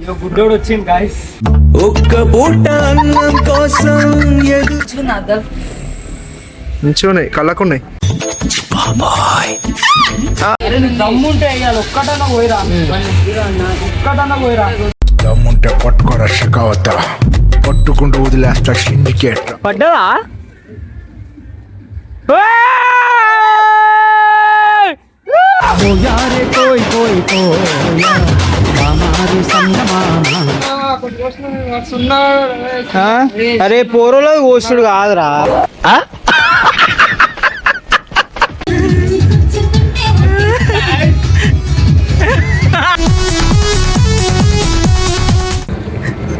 ఇక గుడ్డోడు వచ్చింది గాయస్ ఒక్క పూట అన్నం కోసం కళ్ళకున్నాయి. దమ్ముంటే వేయాలి ఒక్కటన్నా పోయిరా. ఒక్కటన్నా పోయిరా. దమ్ముంటే పట్టుకోరా షికావత పట్టుకుంటూ వదిలేస్తా సిండికేట్ పడ్డదా? ఓ యారే కోయ్ కోయ్ కోయా మారి సంగమాన. అరే పోరలో కోసుడు కాదురా.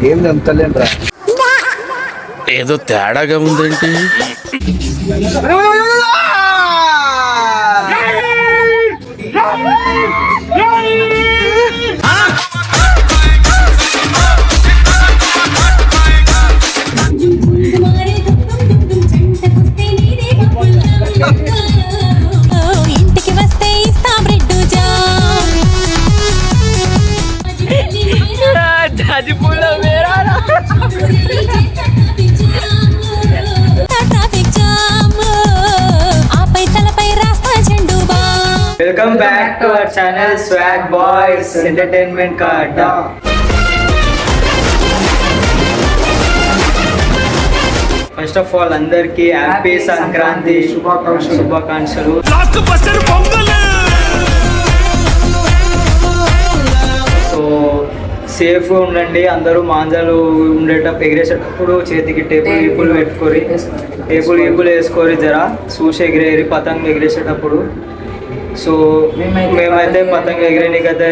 ఏం ఏదో తేడాగా ఉందంటే? Welcome back to our channel swag boys entertainment కా అడ్డా ఫస్ట్ ఆఫ్ ఆల్ అందరికి హ్యాపీ సంక్రాంతి శుభాకాంక్షలు శుభాకాంక్షలు సో సేఫ్ ఉండండి. అందరూ మాంజాలు ఉండేటప్పుడు ఎగిరేసేటప్పుడు చేతికి టేపుల్ గీపులు పెట్టుకొని టేపుల్ గీపులు వేసుకొని జరా. చూసి ఎగిరేరి పతంగ ఎగిరేసేటప్పుడు. సో మేమైతే పతంగ ఎగిరేనికైతే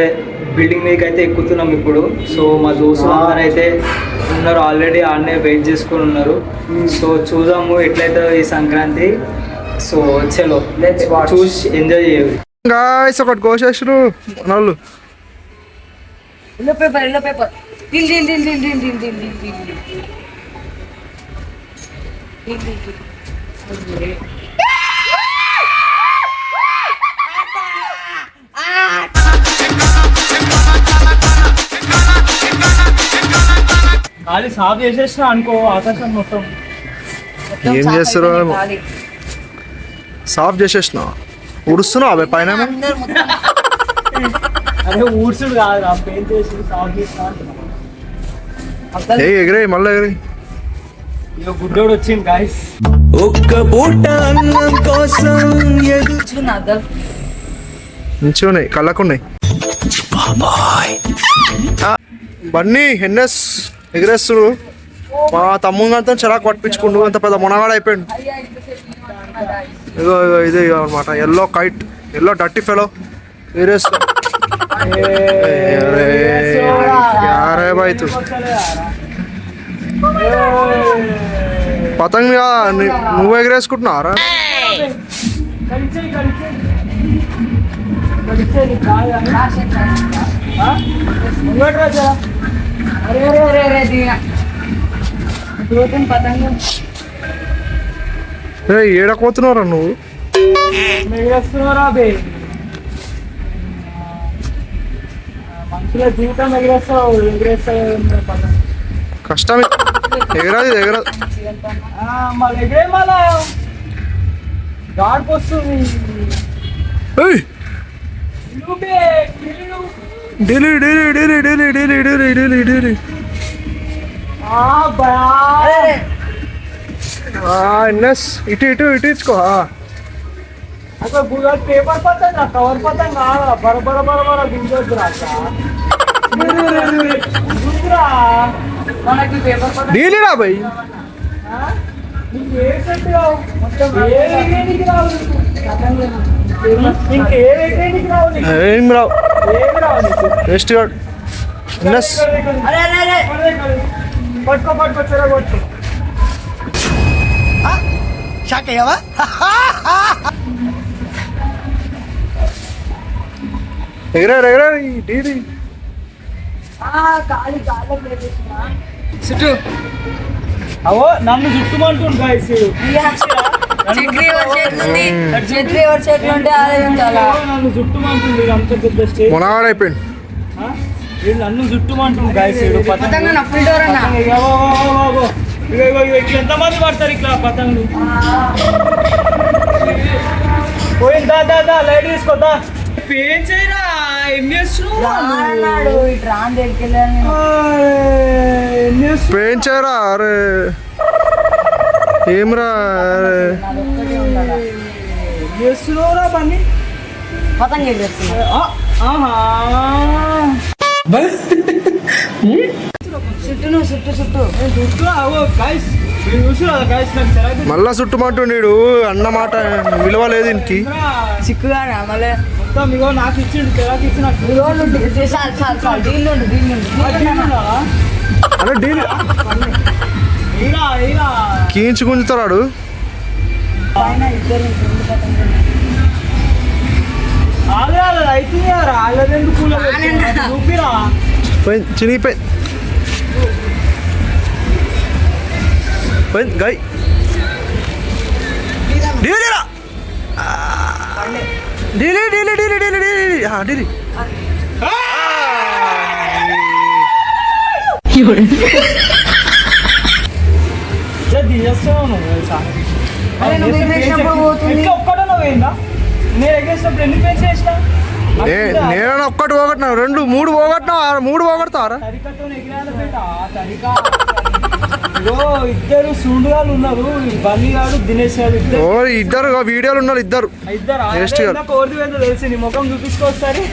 బిల్డింగ్ మీదకి అయితే ఎక్కుతున్నాం ఇప్పుడు. సో మా దోస్తులు అందరూ అయితే ఉన్నారు ఆల్రెడీ ఆడనే వెయిట్ చేసుకొని ఉన్నారు. సో చూద్దాము ఎట్లయితే ఈ సంక్రాంతి. సో చలో. చూసి ఎంజాయ్ చేయాలి గాయస్ ఒకటి కోసేసారు ఎల్లో పేపర్ ఎల్లో పేపర్. డిల్ డిల్ డిల్ డిల్ డిల్ డిల్ డిల్ డిల్ డిల్ డిల్ ఖాళీ సాఫ్ చేసేసిన అనుకో ఆకాశం మొత్తం. ఏం చేస్తారు సాఫ్ చేసేసిన? ఉడుస్తున్నావు అవి పైన? అదే ఊడ్చుడు కాదు పెయింట్ చేసి సాఫ్ చేసిన ఎగిరే మళ్ళీ ఎగిరే ఇక గుడ్డోడు వచ్చింది గాయస్ ఒక్క పూట అన్నం కోసం ఎదు కూర్చున్నా అద్దరు మంచిగా ఉన్నాయి. కళ్ళకున్నాయి బన్నీ ఎన్ఎస్. ఎగిరేస్తుడు మా తమ్ముడు చిరాకు పట్టించుకుంటూ అంత పెద్ద మునగాడు అయిపోయాడు. ఇగో ఇగో ఇదే అనమాట ఎల్లో కైట్. ఎల్లో డట్టి ఫెలో. ఎగిరేస్తు యారే పతంగ్ నువ్వు ఎగిరేసుకుంటున్నారా అరే अरे अरे अरे दिया दो तीन पतंग నువ్వు? మెగిరేస్తున్నారా బే. మనుషుల జీవితం ఎగిరేస్తావు ఎగిరేస్తావు కష్టం ఎగరాదు ఎగరాదు మళ్ళీ ఎగిరే మళ్ళా. గాడికి వస్తుంది. ఏయ్! డీలీ డీలీ డీలీ డీలీ డీలీ డీలీ డీలీ డీలీ. ఎన్ఎస్ ఇటు ఇటు ఇటు ఇచ్చుకో ఆ. అక్కడ గూగల్ పేపర్ పతంగా కవర్ పతంగా డీలీ రా భయ్ ఏ రావు? వెస్ట్ గార్డ్ ఎన్ఎస్ షాక్ అయ్యావా? ఎగరారు ఎగరారు డీది సిట్టు. అవో నన్ను చుట్టుమంటుంది గాయస్ చక్రి ఎవరి చేతులు ఉంది? చక్రి ఎవరి చేతులు ఉంటే ఆలోచించాలా నన్ను చుట్టుమంటుంది అంత పెద్ద స్టేజ్ మునగాడు అయిపోయింది వీడు నన్ను చుట్టుమంటుంది గాయస్ వీడు పతంగ నా ఫుల్ డోర్ అన్న. పతంగ ఇగో, ఇట్లా ఎంతమంది పడతారు ఇట్లా పతంగులు? పోయింది దా దా దా లైట్ తీసుకోదా ఏం చేయరా? ఏం చేస్తున్నావు? అన్నాడు. ఇటు రాని దగ్గరికి ఏం చేస్తున్నావు? పెంచారా అరే. ఏమ్రా? అరే చేస్తున్నావురా ఆహా. చుట్టూ చుట్టూ చుట్టూ మళ్ళా చుట్టుమంటుండీడు అన్న మాట విలువ లేదు ఇంటికి చిక్కుగా మళ్ళీ నాకు ఇచ్చిండు చిరాకు ఇచ్చి చూపిరా పోయి చినిగిపోయి. పోయి గై. డీలీరా డీలీ డీలీ డీలీ డీలీ డీలీ డీలీ తెలుసా? నువ్వు నేను ఎన్ని చేసిన? ఒక్కటి పోగొట్టినా? రెండు మూడు పోగొట్టినా? మూడు పోగొడతారా తరికతో ఎగిరాలి బేట తరిక ఇగో ఇద్దరు సూండుగాలు ఉన్నారు. బన్నీ గాడు దినేష్ గారు ఇద్దరు. ఓ ఇద్దరు ఇగో వీడియోలు ఉన్నారు ఇద్దరు. ఇద్దరు. గారు. కోరిది తెలిసి. నీ ముఖం చూపించుకోసారి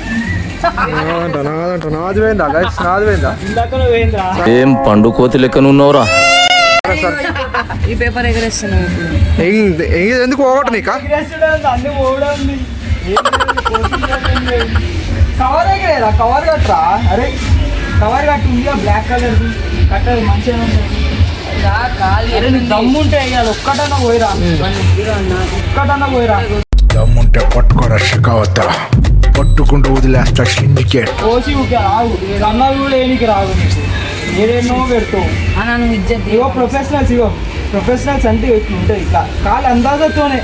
నాది పోయిందా నాది పోయిందా? ఏం పండు కోతి లెక్కనున్నావురా? ఈ పేపర్ ఏం- ఎందుకు పోగొట్టు నీకా. కవర్ ఎగరేరా కవర్ కట్టరా? అరే కవర్ కట్టి ఉంది బ్లాక్ కలర్ కట్టదు మంచిగా ఉంటుంది కాలు అరే నీకు దమ్ము ఉంటే వేయాలి ఒక్కటన్నా పోయిరా. ఒక్కటన్నా పోయిరా. దమ్ముంటే పట్టుకోరా షికావత పట్టుకుంటూ వదిలేస్తా సిండికేట్. కోసి ఊకే రాదు అన్నది కూడా ఏనికి రాదు ఏదేనో పెడతావు నువ్వు ఇజ్జత్ ఇగో ప్రొఫెషనల్స్ ఇగో. ప్రొఫెషనల్స్ అంటే ఇట్లా ఉంటుంది ఇట్లా కాలు అందాజతోనే.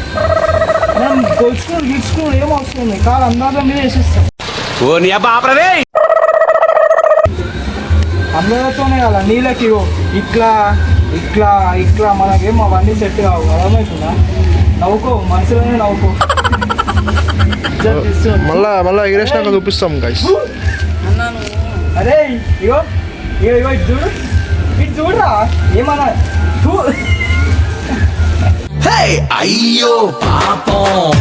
మనం కొలుచుకుని గీచుకుని ఏం అవసరం లేదు. కాలు అందాజ మీద వేసేస్తాం. ఓ నీ అబ్బా ఆపరదే! అందరితోనే కదా నీళ్ళకి ఇగో. ఇట్లా ఇట్లా ఇట్లా మనకేం అవన్నీ సెట్ కావు. అర్థమవుతుందా? నవ్వుకో మనసులోనే నవ్వుకో. మళ్ళా మళ్ళా ఎగిరేసినాక చూపిస్తాం గైస్ అరే ఇగో. ఇగో ఇటు చూడు. ఇటు చూడరా. ఏమన్నా చూ అయ్యో పాపం.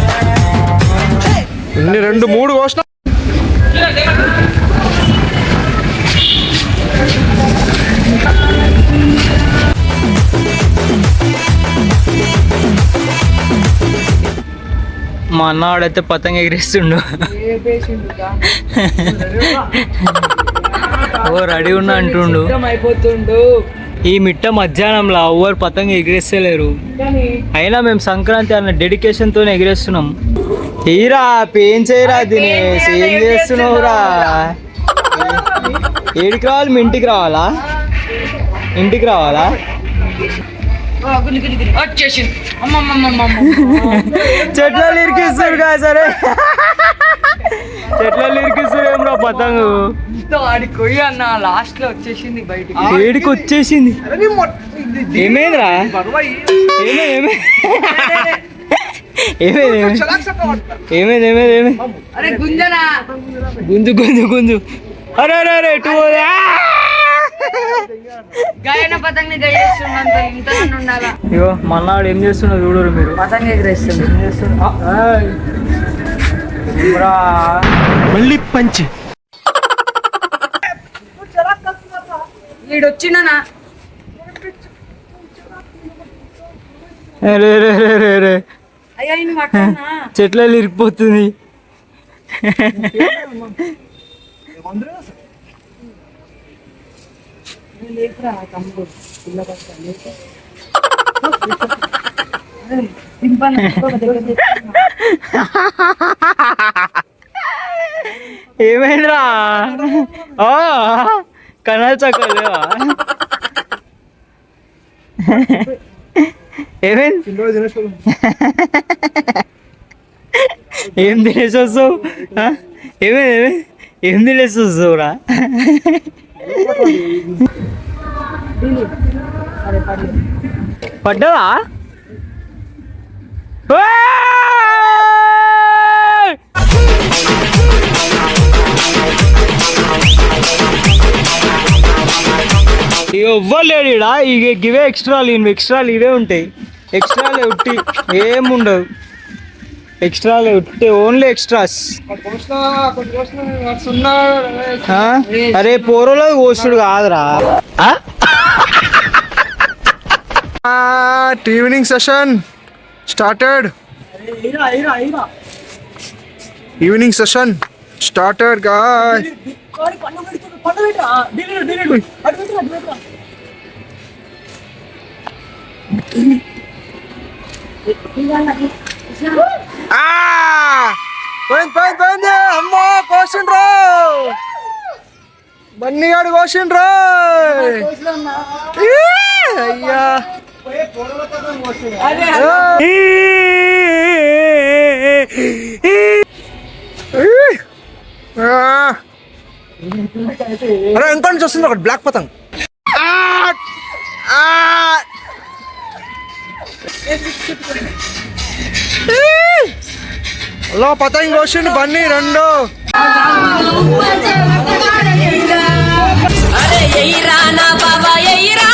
ఇన్ని రెండు మూడు కోసిన మా అన్నవాడైతే పతంగ ఎగిరిస్తుండు. ఓ రెడీ ఉన్నా అంటుండు. అయిపోతుండు ఈ మిట్ట మధ్యాహ్నంలో ఎవరు పతంగ ఎగిరేస్తలేరు. అయినా మేము సంక్రాంతి అన్న డెడికేషన్ తోనే ఎగిరేస్తున్నాం. ఏరా పేం చేయరా దినేష్ ఏం చేస్తున్నావురా? ఏడికి రావాలి? మీ ఇంటికి రావాలా? ఇంటికి రావాలా? చెట్లలో ఇరికిస్తారు కదా సరే. చెట్లలో ఇరికిస్తారు ఏమరా పతంగు? ఆడికి పోయి అన్న లాస్ట్లో వచ్చేసింది బయటికి. ఏడికి వచ్చేసింది ఏమైందిరా? ఏమైంది ఏమైంది ఏమైంది ఏమైంది ఏమైంది ఏమైంది అరే. గుంజనా? గుంజు గుంజు గుంజు. అరే అరే అరే ఎటు పోదా? గాయన పతంగ ఉండాలా? ఇగో మన్నాడు ఏం చేస్తున్నారు చూడరు మీరు. పతంగ ఎగరేస్తుంది. ఏం చేస్తున్నారు? మళ్ళీ పంచి. వీడు వచ్చిండనా ఏ, రే, రే, రే, రే, రే. అయ్యా ఇన్ని పట్టనా చెట్లలో ఇరికిపోతుంది లేకురా తమ్ముడు పిల్ల పట్టాలి దింపన్న దగ్గర తెచ్చుకున్నా. ఏమైందిరా ఆ, కనాల్ చక్కలేవా ఏమైంది ఏం తినేసి వస్తావు? ఏమైంది ఏమైంది ఏం తినేస్తుంది చూరా పడ్డదా? ఎవ్వలేడు ఈడ ఇక ఇవే ఎక్స్ట్రాలు ఇవి ఎక్స్ట్రాలు ఇవే ఉంటాయి ఎక్స్ట్రాలే ఉట్టి ఏముండదు. ఎక్స్ట్రాలే ఉట్టి ఓన్లీ ఎక్స్ట్రాస్? అరే పోరోలో కోసుడు కాదురా. Evening session started. Evening session started guy పోయింది పోయింది పోయింది. అమ్మో కోసిండ్రు. బన్నీగాడు కోసిండ్రు. అయ్యా. అరే ఇంకా నుంచి వస్తుంది? ఒకటి బ్లాక్ పతంగ్. లో పతంగ్ కోసిండు బన్నీ రెండు. అరే ఎయిరా నా బాబా ఎయిరా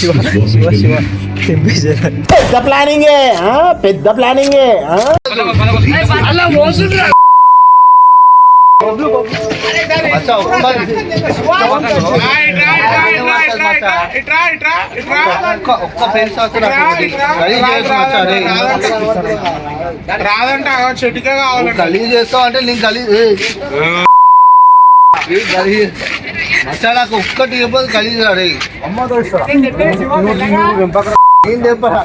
పెద్ద ప్లానింగే ఆ? పెద్ద ప్లానింగే ఆ? రాదంట చెట్టుకే కావాలి గలీజ్ చేస్తావు అంటే నేను గలీజ్ నాకు ఒక్కటి చెప్పదు అమ్మ చెప్పరా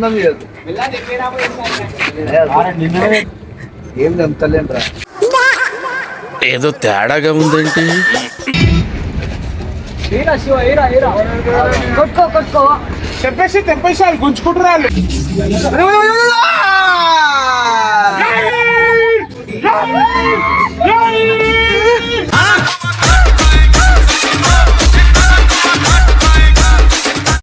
నాకు చేయదు. ఏం చంపుతలేంట్రా ఏదో తేడాగా ఉందేంటి కొట్టుకో కొట్టుకో చెప్పేసి తెప్పేసి వాళ్ళు Yay! Yay! Yay! Ah!